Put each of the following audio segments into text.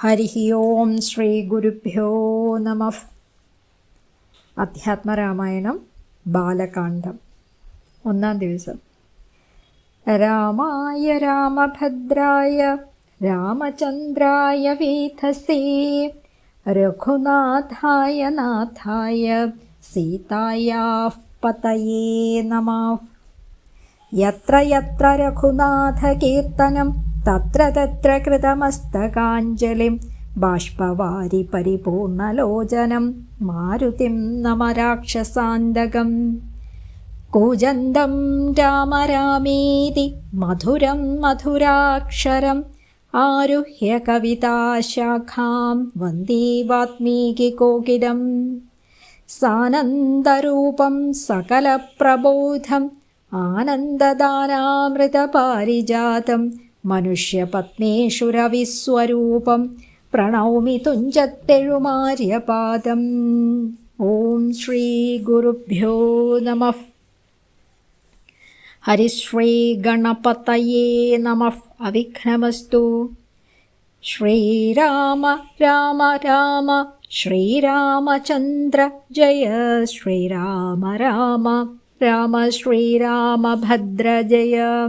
ഹരി ഓം ശ്രീ ഗുരുഭ്യോ നമ. അധ്യാത്മരാമായണം ബാലകാന്ഡം. ഒന്നാം ദിവസം. രാമായ രാമഭദ്രായ രാമചന്ദ്രായ വേധസേ രഘുനാഥായ നാഥായ സീതായാ പതയേ നമ. യത്ര യത്ര രഘുനാഥകീർത്തനം തത്ര തത്ര കൃതമസ്തകാഞ്ജലിം ബാഷ്പവാരി പരിപൂർണലോചനം മാരുതിം നമരാക്ഷസാന്തകം. കൂജന്തം രാമ രാമേതി മധുരം മധുരാക്ഷരം ആരുഹ്യ കവിതാശാഖാം വന്ദേ വാത്മീകികോകിലം സാനന്ദരൂപം സകലപ്രബോധം ആനന്ദദാനാമൃതപാരിജാതം മനുഷ്യപത്നേഷുരവിസ്വരൂപം പ്രണൗമി തുഞ്ചത്തെഴുമാര്യപാദം. ഓം ശ്രീ ഗുരുഭ്യോ നമ. ഹരിശ്രീ ഗണപതയേ നമ. അവിഘ്നമസ്തു. ശ്രീരാമ രാമ രാമ. ശ്രീരാമചന്ദ്ര ജയ. ശ്രീരാമ രാമ രാമ. ശ്രീരാമഭദ്ര ജയ.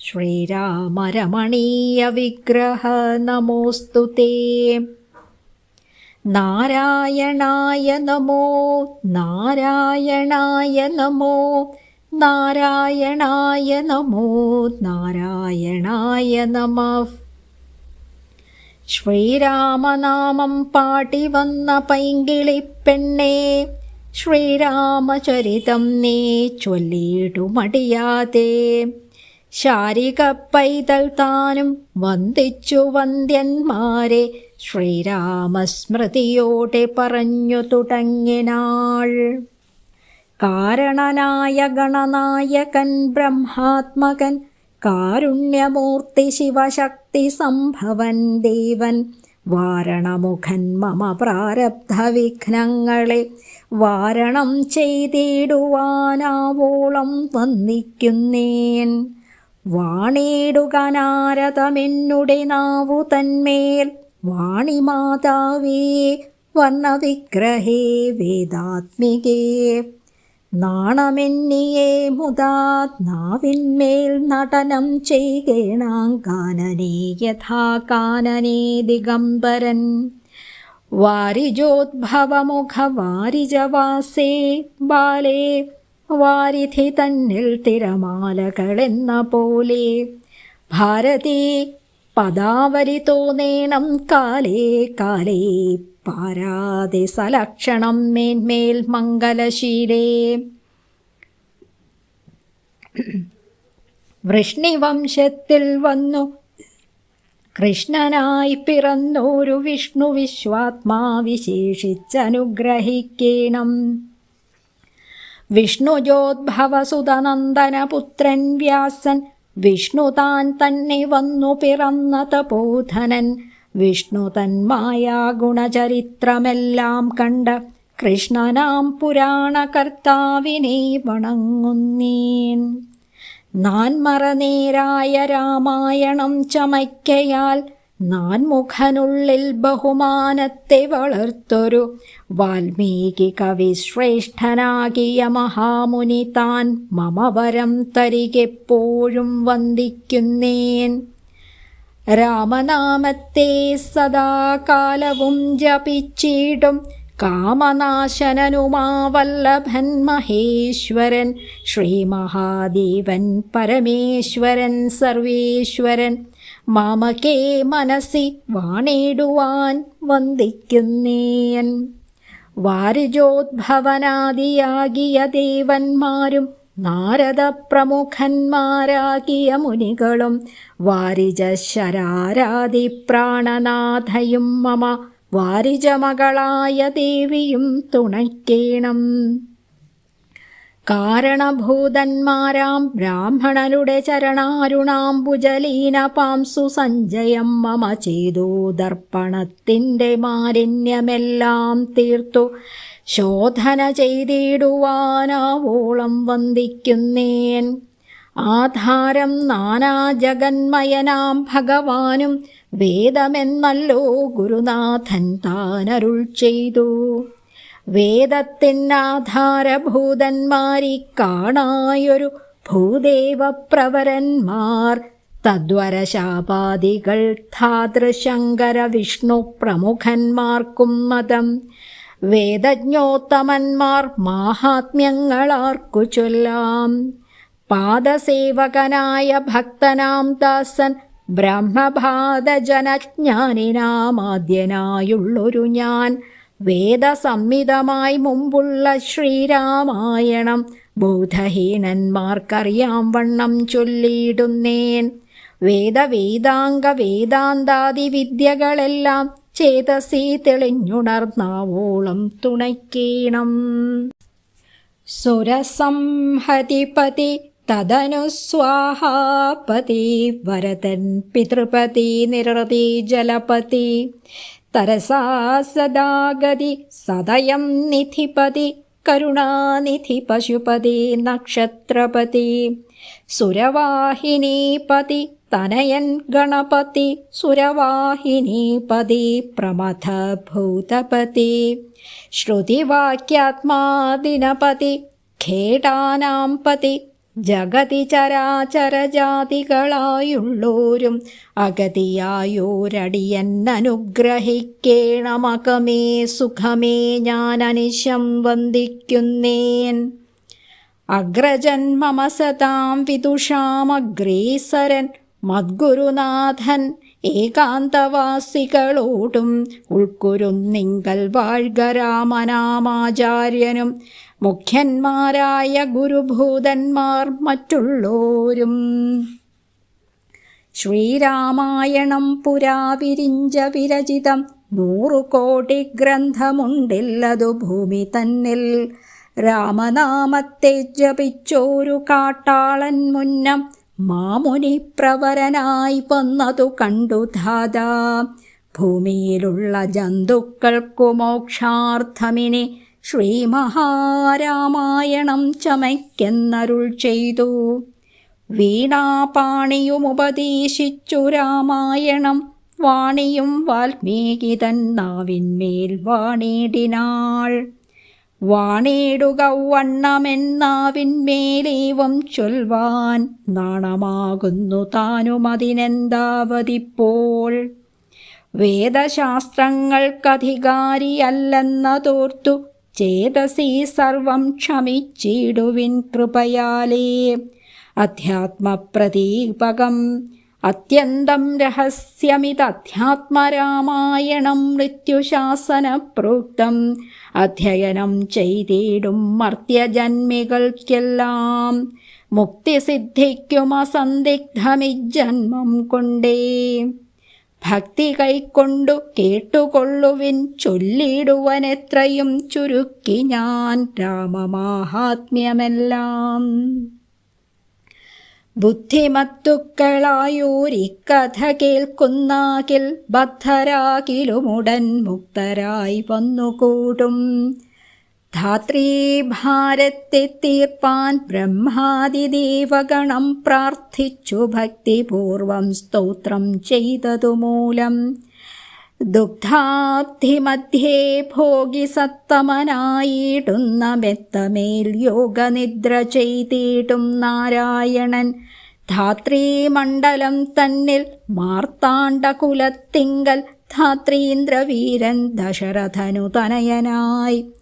ശ്രീരാമ രമണീയ വിഗ്രഹ നമോസ്തു നാരായണായ നമോ നാരായണായ നമോ നാരായണായ നമോ നാരായണായ നമ. ശ്രീരാമനാമം പാടി വന്ന പൈങ്കിളിപ്പെണ്ണേ ശ്രീരാമചരിതം നീ ചൊല്ലിയിടുമടിയാതെ ശാരിക പൈതൽ താനും വന്ദിച്ചു വന്ദ്യന്മാരെ. ശ്രീരാമസ്മൃതിയോടെ പറഞ്ഞു തുടങ്ങിനാൾ. കാരണനായ ഗണനായകൻ ബ്രഹ്മാത്മകൻ കാരുണ്യമൂർത്തി ശിവശക്തി സംഭവൻ ദേവൻ വാരണമുഖൻ മമ പ്രാരബ്ധ വിഘ്നങ്ങളെ വാരണം ചെയ്തിടുവാനാവോളം വന്നിക്കുന്നേൻ വാണിടുകനാരതമെന്നുടെ നാവു തന്മേൽ. വാണിമാതാവേ വർണവിഗ്രഹേ വേദാത്മികേ. നാണമെന്നിയെ മുതാ നാവിന്മേൽ നടനം ചെയ്യണാങ്കാനനേ യഥാ കാനനേ ദിഗംബരൻ. വാരിജോദ്ഭവമുഖ വാരിജവാസേ ബാലേ വാരിധി തന്നിൽ തിരമാലകളെന്ന പോലെ. ഭാരതി പദാവലി തോന്നേണം കാലേ കാലേ. പാരാതെ സലക്ഷണം മേന്മേൽ മംഗലശീലേ. വൃഷ്ണിവംശത്തിൽ വന്നു. കൃഷ്ണനായി പിറന്നൊരു വിഷ്ണു വിശ്വാത്മാ വിശേഷിച്ചനുഗ്രഹിക്കണം. വിഷ്ണുജോദ്ഭവസുതനന്ദനപുത്രൻ വ്യാസൻ. വിഷ്ണു താൻ തന്നെ വന്നു പിറന്ന തപോധനൻ. വിഷ്ണു തന്മായ ഗുണചരിത്രമെല്ലാം കണ്ട കൃഷ്ണനാം പുരാണകർത്താവിനെ വണങ്ങുന്നീൻ. നാൻമറനേരായ രാമായണം ചമയ്ക്കയാൽ നാൻമുഖനുള്ളിൽ ബഹുമാനത്തെ വളർത്തൊരു വാൽമീകി കവി ശ്രേഷ്ഠനാകിയ മഹാമുനി താൻ മമവരം തരികെപ്പോഴും വന്ദിക്കുന്നേൻ. രാമനാമത്തെ സദാകാലവും ജപിച്ചിടും കാമനാശനനുമാവല്ലഭൻ മഹേശ്വരൻ ശ്രീമഹാദേവൻ പരമേശ്വരൻ സർവേശ്വരൻ. മാമകേ മനസ്സി വാണിടുവാൻ വന്ദിക്കുന്നേയൻ വാരിജോദ്ഭവനാദിയാകിയ ദേവന്മാരും നാരദ പ്രമുഖന്മാരാകിയ മുനികളും വാരിജ ശരാരാതി പ്രാണനാഥയും മമ വാരിജമകളായ ദേവിയും തുണയ്ക്കേണം. കാരണഭൂതന്മാരാം ബ്രാഹ്മണരുടെ ചരണാരുണാംബുജലീന പാംസു സഞ്ജയം മമ ചെയ്തു. ദർപ്പണത്തിന്റെ മാലിന്യമെല്ലാം തീർത്തു. ശോധന ചെയ്തിടുവാനാവോളം വന്ദിക്കുന്നേൻ. ആധാരം നാനാ ജഗന്മയനാം ഭഗവാനും വേദമെന്നല്ലോ ഗുരുനാഥൻ താനരുൾ ചെയ്തു. വേദത്തിനാധാരഭൂതന്മാരി കാണായൊരു ഭൂദേവപ്രവരന്മാർ തദ്വരശാപാദികൾ ധാതൃശങ്കര വിഷ്ണു പ്രമുഖന്മാർക്കും മതം. വേദജ്ഞോത്തമന്മാർ മാഹാത്മ്യങ്ങളാർക്കു ചൊല്ലാം പാദസേവകനായ ഭക്തനാം ദാസൻ ബ്രഹ്മഭാദജനജ്ഞാനിനാമാദ്യനായുള്ളൊരു ഞാൻ. വേദസംഹിതമായി മുമ്പുള്ള ശ്രീരാമായണം. ബോധഹീനന്മാർക്കറിയാം വണ്ണം ചൊല്ലിയിടുന്നേൻ. വേദവേദാംഗ വേദാന്താദി വിദ്യകളെല്ലാം ചേതസി തെളിഞ്ഞുണർന്നാവോളം തുണയ്ക്കേണം. സുരസംഹതിപതി തദനു സ്വാഹാപതി വരതൻ പിതൃപതി നിരതി ജലപതി. तरसा सदागदि सदयं निधिपदि करुणानिधि पशुपति नक्षत्रपति। सुरवाहिनीपति तनयन् गणपति सुरवाहिनीपदि प्रमथभूतपति। श्रुतिवाक्यात्मा दिनपति खेटानां पति ജഗതി ചരാചരജാതികളായുള്ളോരും അഗതിയായോരടിയൻ അനുഗ്രഹിക്കേണമകമേ സുഖമേ ഞാൻ അനിശം വന്ദിക്കുന്നേൻ. അഗ്രജന്മമസതാം മമ സതാം വിദുഷാമഗ്രേസരൻ മദ്ഗുരുനാഥൻ ഏകാന്തവാസികളോടും ഉൾക്കുരുന്നിങ്കൽ വാഴ്കരാമനാമാചാര്യനും മുഖ്യന്മാരായ ഗുരുഭൂതന്മാർ മറ്റുള്ളോരും. ശ്രീരാമായണം പുരാവിരിഞ്ച വിരചിതം നൂറു കോടി ഗ്രന്ഥമുണ്ടില്ലതു ഭൂമി തന്നിൽ. രാമനാമത്തെ ജപിച്ചോരു കാട്ടാളൻ മുന്നം മാമുനി പ്രവരനായി വന്നതു കണ്ടു ധാതാ. ഭൂമിയിലുള്ള ജന്തുക്കൾക്കു മോക്ഷാർത്ഥമിനി ശ്രീമഹാരാമായണം ചമയ്ക്കെന്നരുൾ ചെയ്തു. വീണാപാണിയുമുപദേശിച്ചു രാമായണം. വാണിയും വാൽമീകി തൻ നാവിന്മേൽ വാണിടിനാൾ. വാണിടുക വണ്ണമെന്നാവിന്മേലേവം ചൊൽവാൻ നാണമാകുന്നു താനും അതിനെന്താവതിപ്പോൾ വേദശാസ്ത്രങ്ങൾക്കധികാരിയല്ലെന്നതോർത്തു ചേതസി സർവം ക്ഷമിച്ചിടുവിൻ കൃപയാലേ. അധ്യാത്മപ്രദീപകം അത്യന്തം രഹസ്യമിതധ്യാത്മരാമായണം മൃത്യുശാസനപ്രോക്തം അധ്യയനം ചെയ്തിടും മർത്യജന്മികൾക്കെല്ലാം. മുക്തി സിദ്ധിക്കും അസന്ദിഗ്ധമിജന്മം കൊണ്ടേ. ഭക്തി കൈക്കൊണ്ടു കേട്ടുകൊള്ളുവിൻ ചൊല്ലിടുവനെത്രയും ചുരുക്കി ഞാൻ രാമമാഹാത്മ്യമെല്ലാം. ബുദ്ധിമത്തുക്കളായൂരിക്കഥ കേൾക്കുന്നാകിൽ ബദ്ധരാകിലുമുടൻ മുക്തരായി വന്നുകൂടും. ധാത്രീഭാരത്തെ തീർപ്പാൻ ബ്രഹ്മാതിദേവഗണം പ്രാർത്ഥിച്ചു ഭക്തിപൂർവം സ്തോത്രം ചെയ്തതുമൂലം. ദുഗ്ധാബ്ധിമധ്യേ ഭോഗി സത്തമനായിടുന്ന മെത്തമേൽ യോഗനിദ്ര ചെയ്തിടും നാരായണൻ. ധാത്രീമണ്ഡലം തന്നിൽ മാർത്താണ്ഡകുലത്തിങ്കൽ ധാത്രീന്ദ്രവീരൻ ദശരഥനു തനയനായി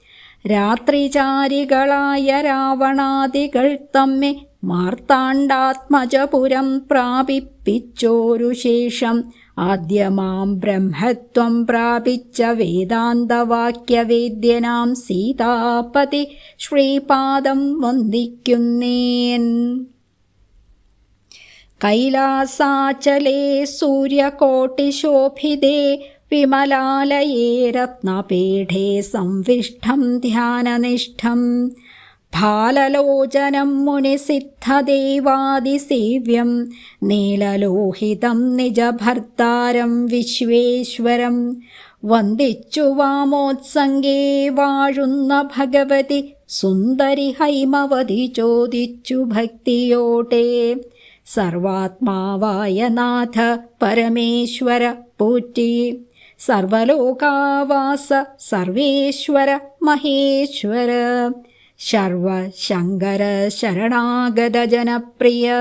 രാത്രിചാരികളായ രാവണാദികൾ തമ്മെ മാർത്താണ്ഡാത്മജപുരം പ്രാപിപ്പിച്ചോരു ശേഷം ആദ്യമാം ബ്രഹ്മത്വം പ്രാപിച്ച വേദാന്തവാക്യവേദ്യനാം സീതാപതി ശ്രീപാദം വന്ദിക്കുന്നേൻ. കൈലാസാചലേ സൂര്യകോട്ടിശോഭിതേ വിമലാലയേ രത്നപീഠേ സംവിഷ്ടം ധ്യാനനിഷ്ഠം. ഭാലലോചനം മുനിസിദ്ധദേവാദിസേവ്യം നീലലോഹിതം നിജഭർത്താരം വിശ്വേശ്വരം. വന്ദിച്ചു വാമോത്സംഗേ വാഴുന്ന ഭഗവതി. സുന്ദരി ഹൈമവതി ചോദിച്ചു ഭക്തിയോടെ. സർവാത്മാവായ നാഥ പരമേശ്വര പോറ്റി. സർവലോകാവാസ സർവേശ്വര മഹേശ്വര. ശർവശങ്കര ശരണാഗത ജനപ്രിയ.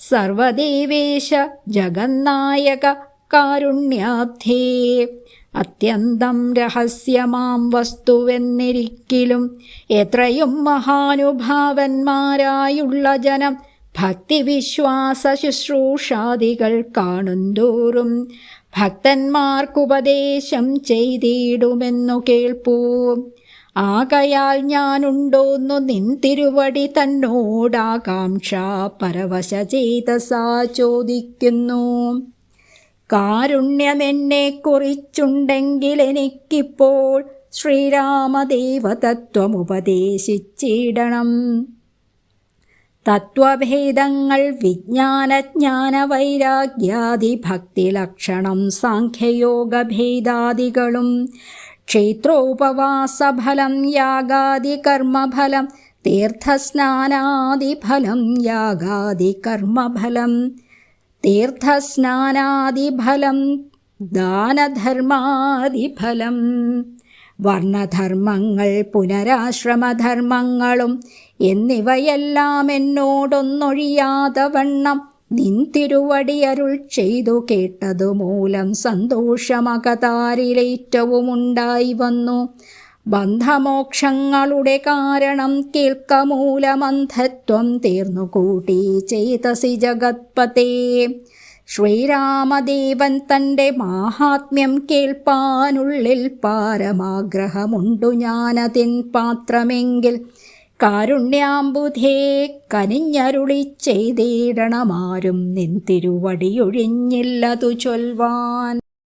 സർവദേവേശ ജഗന്നായക കാരുണ്യാബ്ധേ. അത്യന്തം രഹസ്യമാം വസ്തുവെന്നിരിക്കിലും എത്രയും മഹാനുഭാവന്മാരായുള്ള ജനം ഭക്തിവിശ്വാസ ശുശ്രൂഷാദികൾ കാണുന്തോറും ഭക്തന്മാർക്കുപദേശം ചെയ്തിടുമെന്നു കേൾപ്പൂ. ആകയാൽ ഞാനുണ്ടോന്നു നിൻ തിരുവടി തന്നോടാകാംക്ഷ പരവശ ചേതസാ ചോദിക്കുന്നു. കാരുണ്യമെന്നെ കുറിച്ചുണ്ടെങ്കിൽ എനിക്കിപ്പോൾ ശ്രീരാമദേവതത്വമുപദേശിച്ചിടണം തത്വഭേദങ്ങൾ വിജ്ഞാനജ്ഞാന വൈരാഗ്യാദി ഭക്തിലക്ഷണം സാഖ്യയോഗഭേദാദികളും ക്ഷേത്രോപവാസഫലം യാഗാദി കർമ്മഫലം തീർത്ഥസ്നാനാദിഫലം യാഗാദി കർമ്മഫലം തീർത്ഥസ്നാനാദിഫലം ദാനധർമാദിഫലം. വർണധർമ്മങ്ങൾ പുനരാശ്രമധർമ്മങ്ങളും എന്നിവയെല്ലാം എന്നോടൊന്നൊഴിയാതെ വണ്ണം നിൻ തിരുവടിയരുൾ ചെയ്തു കേട്ടതു മൂലം സന്തോഷമകതാരിലേറ്റവുമുണ്ടായി വന്നു. ബന്ധമോക്ഷങ്ങളുടെ കാരണം കേൾക്കമൂലമന്ധത്വം തീർന്നുകൂട്ടി ചേതസി ജഗത്പതേ. ശ്രീരാമദേവൻ തന്റെ മാഹാത്മ്യം കേൾപ്പാനുള്ളിൽ പാരമാഗ്രഹമുണ്ടു ഞാനതിൻ പാത്രമെങ്കിൽ. കാരുണ്യാംബുധേ കനിഞ്ഞരുളി ചെയ്തിടണമാരും നിൻ തിരുവടിയൊഴിഞ്ഞില്ലതു ചൊൽവാൻ.